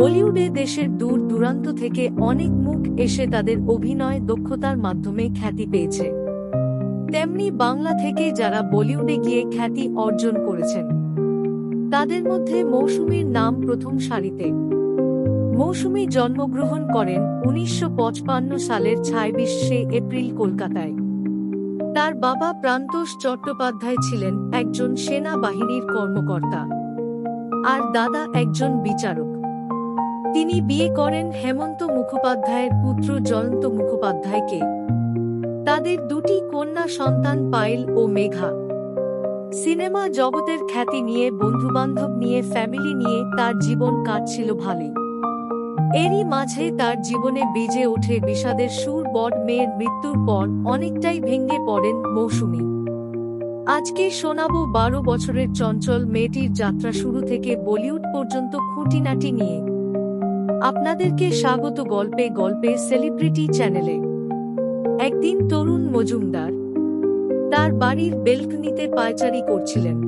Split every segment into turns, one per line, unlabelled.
বলিউডে দেশের দূর দূরান্ত থেকে অনেক মুখ এসে তাদের অভিনয় দক্ষতার মাধ্যমে খ্যাতি পেয়েছে। তেমনি বাংলা থেকে যারা বলিউডে গিয়ে খ্যাতি অর্জন করেছেন, তাদের মধ্যে মৌসুমীর নাম প্রথম সারিতে। মৌসুমী জন্মগ্রহণ করেন উনিশশো সালের ছাব্বিশে এপ্রিল কলকাতায়। তার বাবা প্রান্তোষ চট্টোপাধ্যায় ছিলেন একজন সেনাবাহিনীর কর্মকর্তা আর দাদা একজন বিচারক। তিনি বিয়ে করেন হেমন্ত মুখোপাধ্যায়ের পুত্র জয়ন্ত মুখোপাধ্যায়কে। তাদের দুটি কন্যা সন্তান পায়েল ও মেঘা। সিনেমা জগতের খ্যাতি নিয়ে বন্ধুবান্ধব নিয়ে ফ্যামিলি নিয়ে তার জীবন কাটছিল ভালোই। এরই মাঝে তার জীবনে বেজে ওঠে বিষাদের সুর বড মেয়ের মৃত্যুর পর অনেকটাই ভেঙে পড়েন মৌসুমী। আজকে শোনাবো বারো বছরের চঞ্চল মেয়েটির যাত্রা শুরু থেকে বলিউড পর্যন্ত খুঁটিনাটি নিয়ে। আপনাদেরকে স্বাগত গল্পে গল্পে সেলিব্রিটি চ্যানেলে। একদিন তরুণ মজুমদার তার বাড়ির বেলকনিতে পায়চারি করছিলেন।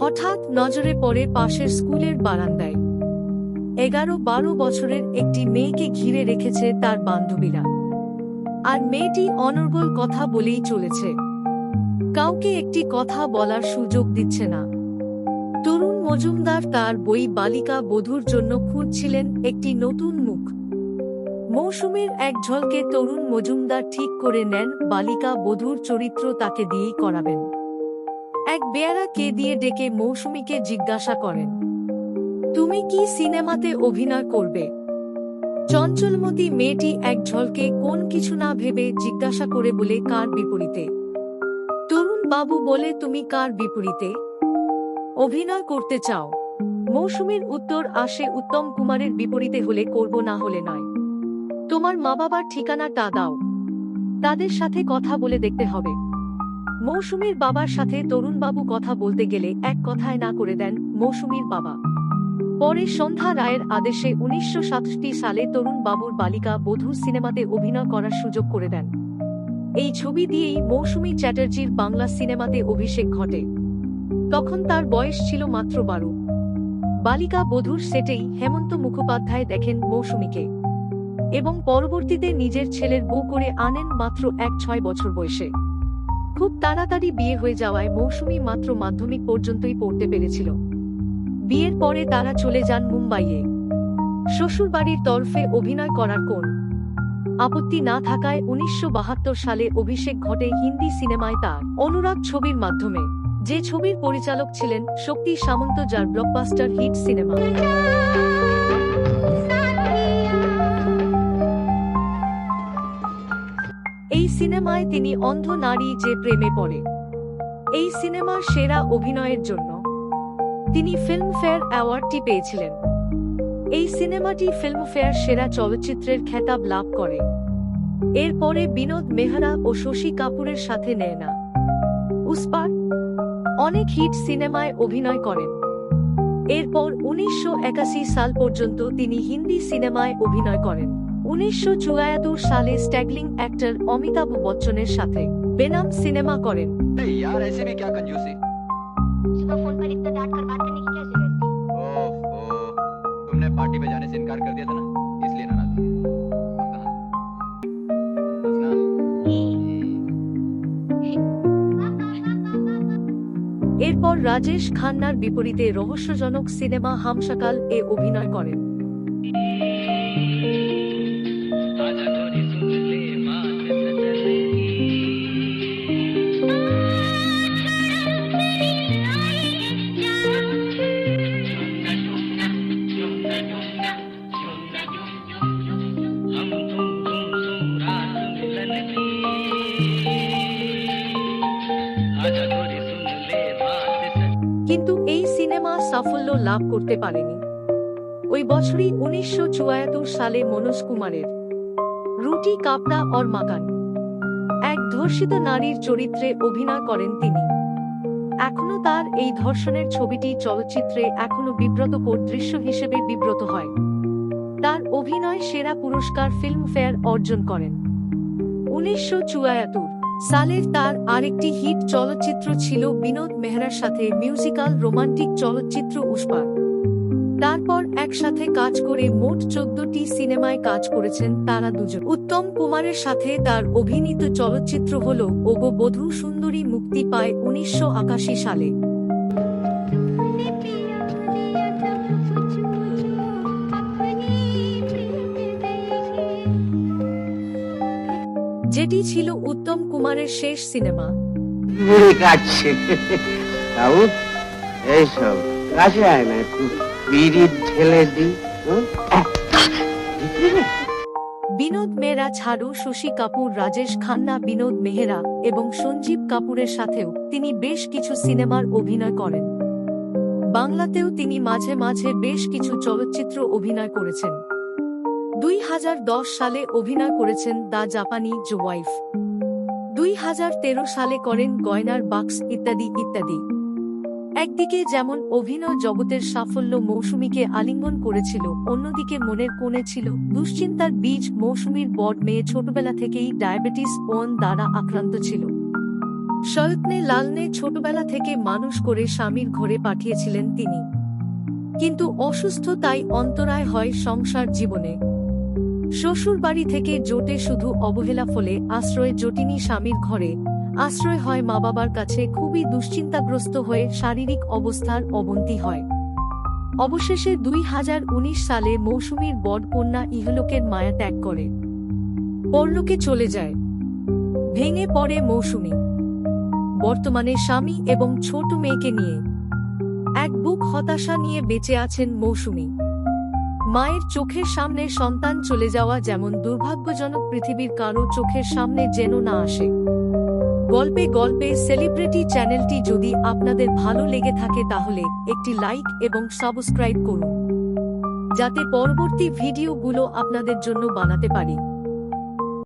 হঠাৎ নজরে পড়ে পাশের স্কুলের বারান্দায়। এগারো বারো বছরের একটি মেয়েকে ঘিরে রেখেছে তার বান্ধবীরা। আর মেয়েটি অনর্গল কথা বলেই চলেছে। কাউকে একটি কথা বলার সুযোগ দিচ্ছে না। তরুণ মজুমদার তার বই বালিকা বধূর জন্য খুঁজছিলেন একটি নতুন মুখ। মৌসুমীর এক ঝলকে তরুণ মজুমদার ঠিক করে নেন বালিকা বধূর চরিত্র তাকে দিয়েই করাবেন। এক বেয়ারা কে দিয়ে ডেকে মৌসুমীকে জিজ্ঞাসা করেন। তুমি কি সিনেমাতে অভিনয় করবে? চঞ্চলমতি মেয়েটি এক ঝলকে কোন কিছু না ভেবে জিজ্ঞাসা করে বলে, কার বিপরীতে? তরুণ বাবু বলে, তুমি কার বিপরীতে? অভিনয় করতে চাও। মৌসুমীর উত্তর আসে, উত্তম কুমারের বিপরীতে হলে করব, না হলে নয়। তোমার মা বাবার ঠিকানাটা দাও। তাদের সাথে কথা বলে দেখতে হবে। মৌসুমীর বাবার সাথে তরুণবাবু কথা বলতে গেলে এক কথায় না করে দেন মৌসুমীর বাবা। পরে সন্ধ্যা রায়ের আদেশে উনিশশো সালে তরুণ বাবুর বালিকা বধূ সিনেমাতে অভিনয় করার সুযোগ করে দেন। এই ছবি দিয়েই মৌসুমী চ্যাটার্জির বাংলা সিনেমাতে অভিষেক ঘটে। তখন তার বয়স ছিল মাত্র বারো। বালিকা বধূর সেটেই হেমন্ত মুখোপাধ্যায় দেখেন মৌসুমীকে এবং পরবর্তীতে নিজের ছেলের বউ করে আনেন মাত্র এক ছয় বছর বয়সে। খুব তাড়াতাড়ি বিয়ে হয়ে যাওয়ায় মৌসুমী মাত্র মাধ্যমিক পর্যন্তই পড়তে পেরেছিল। বিয়ের পরে তারা চলে যান মুম্বাইয়ে। শ্বশুরবাড়ির তরফে অভিনয় করার কোন আপত্তি না থাকায় উনিশশো বাহাত্তর সালে অভিষেক ঘটে হিন্দি সিনেমায় তার অনুরাগ ছবির মাধ্যমে। যে ছবির পরিচালক ছিলেন শক্তি সামন্ত, যার ব্লকবাস্টার হিট সিনেমা। এই সিনেমায় তিনি অন্ধ নারী যে প্রেমে পড়ে। এই সিনেমার সেরা অভিনয়ের জন্য তিনি ফিল্মফেয়ার অ্যাওয়ার্ডটি পেয়েছিলেন। এই সিনেমাটি ফিল্মফেয়ার সেরা চলচ্চিত্রের খেতাব লাভ করে। এরপরে বিনোদ মেহরা ও শশী কাপুরের সাথে নেয় না। উসপার অনেক হিট সিনেমায় অভিনয় করেন। এরপর উনিশশো একাশি সাল পর্যন্ত তিনি হিন্দি সিনেমায় অভিনয় করেন। উনিশশো চুয়াত্তর সালে স্ট্যাগলিং অ্যাক্টর অমিতাভ বচ্চনের সাথে বেনাম সিনেমা করেন।
इनकार कर दिया था ना इसलिए नाराज हो गई। अब कहाँ? बस ना?
এরপর রাজেশ খান্নার বিপরীতে রহস্যজনক সিনেমা হামশাকাল এ অভিনয় করেন কিন্তু এই সিনেমা সাফল্য লাভ করতে পারেনি। ওই বছরই উনিশশো চুয়াত্তর সালে মনোজ কুমারের রুটি কাপড়া অর মাকান, এক ধর্ষিত নারীর চরিত্রে অভিনয় করেন তিনি। এখনও তার এই ধর্ষণের ছবিটি চলচ্চিত্রে এখনও বিব্রতকর দৃশ্য হিসেবে বিব্রত হয়। তার অভিনয় সেরা পুরস্কার ফিল্মফেয়ার অর্জন করেন। উনিশশো চুয়াত্তর, সালের তার আরেকটি হিট চলচ্চিত্র ছিল বিনোদ মেহরার সাথে মিউজিক্যাল রোমান্টিক চলচ্চিত্র উষ্পার। তারপর একসাথে কাজ করে মোট চোদ্দটি সিনেমায় কাজ করেছেন তারা দুজন। উত্তম কুমারের সাথে তার অভিনীত চলচ্চিত্র হল ওগো বধূ সুন্দরী মুক্তি পায় উনিশশো সালে। যেটি ছিল উত্তম কুমারের শেষ সিনেমা।
মুড়ি কাটছে বাবু এইসব কাছে আয় না একটু। বিড়ি ঢেলে দি
বিনোদ মেহরা ছাড়ু শশী কাপুর রাজেশ খান্না বিনোদ মেহরা এবং সঞ্জীব কাপুরের সাথেও তিনি বেশ কিছু সিনেমার অভিনয় করেন। বাংলাতেও তিনি মাঝে মাঝে বেশ কিছু চলচ্চিত্র অভিনয় করেছেন। দুই হাজার দশ সালে অভিনয় করেছেন দ্য জাপানি জো ওয়াইফ দুই হাজার তেরো সালে করেন গয়নার বাক্স ইত্যাদি ইত্যাদি। একদিকে যেমন অভিনয় জগতের সাফল্য মৌসুমীকে আলিঙ্গন করেছিল, অন্যদিকে মনের কোণে ছিল দুশ্চিন্তার বীজ মৌসুমীর বড মেয়ে ছোটবেলা থেকেই ডায়াবেটিস ওন দ্বারা আক্রান্ত ছিল। সয়ত্নে লালনে ছোটবেলা থেকে মানুষ করে স্বামীর ঘরে পাঠিয়েছিলেন তিনি। কিন্তু অসুস্থ তাই অন্তরায় হয় সংসার জীবনে। শ্বশুর বাড়ি থেকে জোটে শুধু অবহেলা ফলে আশ্রয় জটিনী স্বামীর ঘরে। আশ্রয় হয় মা বাবার কাছে, খুবই দুশ্চিন্তাগ্রস্ত হয়ে শারীরিক অবস্থার অবনতি হয়। অবশেষে দুই হাজার উনিশ সালে মৌসুমীর বড কন্যা ইহলোকের মায়া ত্যাগ করে। পরলোকে চলে যায়। ভেঙে পড়ে মৌসুমী। বর্তমানে স্বামী এবং ছোট মেয়েকে নিয়ে। এক বুক হতাশা নিয়ে বেঁচে আছেন মৌসুমী। মায়ের চোখের সামনে সন্তান চলে যাওয়া যেমন দুর্ভাগ্যজনক পৃথিবীর কারও চোখের সামনে যেন না আসে। গল্পে গল্পে সেলিব্রিটি চ্যানেলটি যদি আপনাদের ভালো লেগে থাকে তাহলে একটি লাইক এবং সাবস্ক্রাইব করুন। যাতে পরবর্তী ভিডিওগুলো আপনাদের জন্য বানাতে পারি।